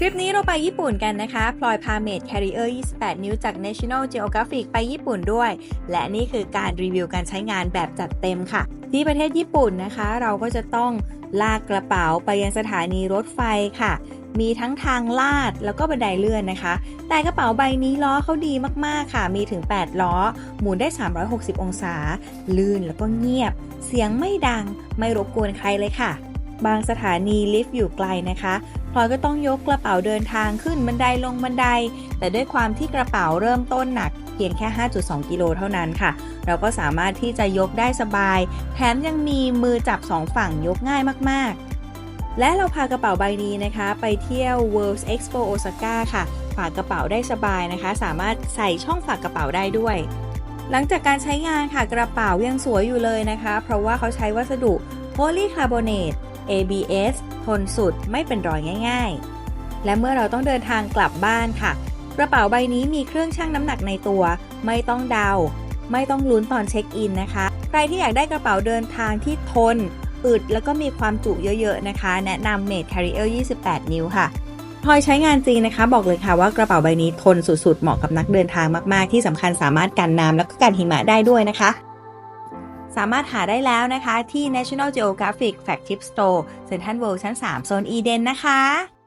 ทริปนี้เราไปญี่ปุ่นกันนะคะ พลอยพาเมด Carrier 28 นิ้วจาก National Geographic ไปญี่ปุ่นด้วย และนี่คือการรีวิวการใช้งานแบบจัดเต็มค่ะ ที่ประเทศญี่ปุ่นนะคะ เราก็จะต้องลากกระเป๋าไปยังสถานีรถไฟค่ะ มีทั้งทางลาดแล้วก็บันไดเลื่อนนะคะ แต่กระเป๋าใบนี้ล้อเขาดีมากๆค่ะ มีถึง 8 ล้อ หมุนได้ 360 องศา ลื่นแล้วก็เงียบ เสียงไม่ดัง ไม่รบกวนใครเลยค่ะ บางสถานีลิฟต์อยู่ไกลนะคะพลอยก็ต้องยกกระเป๋าเดินทางขึ้นบันไดลงบันได แต่ด้วยความที่กระเป๋าเริ่มต้นหนักเพียงแค่ 5.2 กิโลเท่านั้นค่ะ เราก็สามารถที่จะยกได้สบาย แถมยังมีมือจับสองฝั่งยกง่ายมากๆ และเราพากระเป๋าใบนี้นะคะ ไปเที่ยว World Expo Osaka ค่ะ ฝากกระเป๋าได้สบายนะคะ สามารถใส่ช่องฝากกระเป๋าได้ด้วยหลังจากการใช้งานค่ะกระเป๋ายังสวยอยู่เลยนะคะ เพราะว่าเขาใช้วัสดุโพลีคาร์บอเนต ABS ทนสุดไม่เป็นรอยง่ายๆ และเมื่อเราต้องเดินทางกลับบ้านค่ะ กระเป๋าใบนี้มีเครื่องชั่งน้ำหนักในตัว ไม่ต้องเดา ไม่ต้องลุ้นตอนเช็คอินนะคะ ใครที่อยากได้กระเป๋าเดินทางที่ทน อึดแล้วก็มีความจุเยอะๆนะคะ แนะนำ Made Carrier 28 นิ้วค่ะพลอยใช้งานจริงนะคะ บอกเลยค่ะว่ากระเป๋าใบนี้ทนสุดๆ เหมาะกับนักเดินทางมากๆ ที่สำคัญสามารถกันน้ำแล้วก็กันหิมะได้ด้วยนะคะ สามารถหาได้แล้วนะคะที่ National Geographic Fact Tip Store เซ็นทรัลเวิลด์ชั้น 3 โซนอีเดนนะคะ